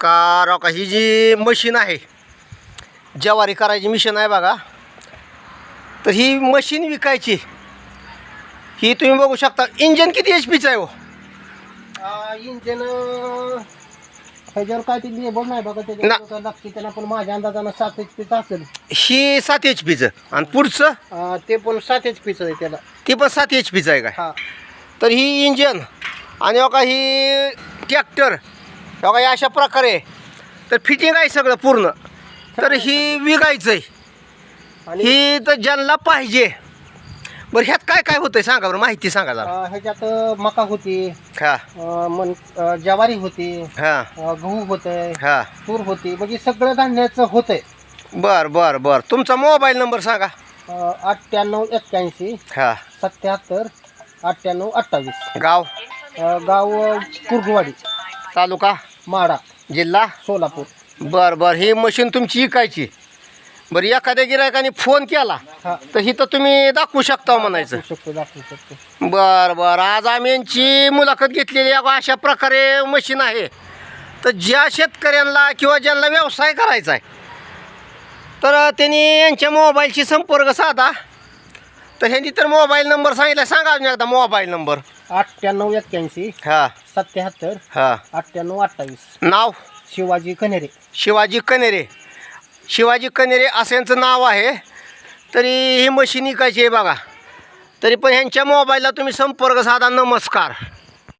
का ही जी मशीन आहे ज्वारी करायची मशीन आहे बघा. तर ही मशीन विकायची. ही तुम्ही बघू शकता इंजन किती एच पीचं आहे हो? इंजन ह्याच्यावर काय ते नाही बघा लागते त्याला पण माझ्या अंदाजानं सात एच पीचं असेल. ही सात एच पीचं आणि पुढचं? ते पण सात एच पीचं आहे त्याला. ती पण सात एच पीचं आहे हा. तर ही इंजन आणि हो का ही ट्रॅक्टर का हे अशा प्रकारे. तर फिटिंग आहे सगळं पूर्ण. तर ही विकायचं आहे आणि ही तर ज्यांना पाहिजे. बरं ह्यात काय काय होतंय सांगा बरं माहिती सांगा जरा. ह्याच्यात मका होती. हा. अं, मन अं, ज्वारी होती. हा. अं, गहू होतंय. हा. तूर होती. म्हणजे सगळं धान्याचं होतंय. बर बर बर. तुमचा मोबाईल नंबर सांगा. अं, अठ्ठ्याण्णव एक्क्याऐंशी हा. सत्याहत्तर अठ्ठ्याण्णव अठ्ठावीस. गाव? अं, गाव अं, कुर्डवाडी तालुका माडा जिल्हा सोलापूर. बर बर. ही मशीन तुमची विकायची बरं एखाद्या गिरायकाने फोन केला हा. तर तुम्ही दाखवू शकता म्हणायचं. दाखवू शकतो दाखवू शकतो. बर बर. आज आम्ही यांची मुलाखत घेतलेली आहे. अशा प्रकारे मशीन आहे. तर ज्या शेतकऱ्यांना किंवा ज्यांना व्यवसाय करायचा आहे तर त्यांनी यांच्या मोबाईलशी संपर्क साधा. तर ह्यांनी तर मोबाईल नंबर सांगितला. सांगा अजून एकदा मोबाईल नंबर. अठ्ठ्याण्णव एक्क्याऐंशी हा. सत्याहत्तर हा. अठ्ठ्याण्णव अठ्ठावीस. नाव? शिवाजी कन्हेरे शिवाजी कनेरे. शिवाजी कनेरे असं यांचं नाव आहे. तरी ही मशीन विकायची आहे बघा. तरी पण ह्यांच्या मोबाईलला तुम्ही संपर्क साधा. नमस्कार.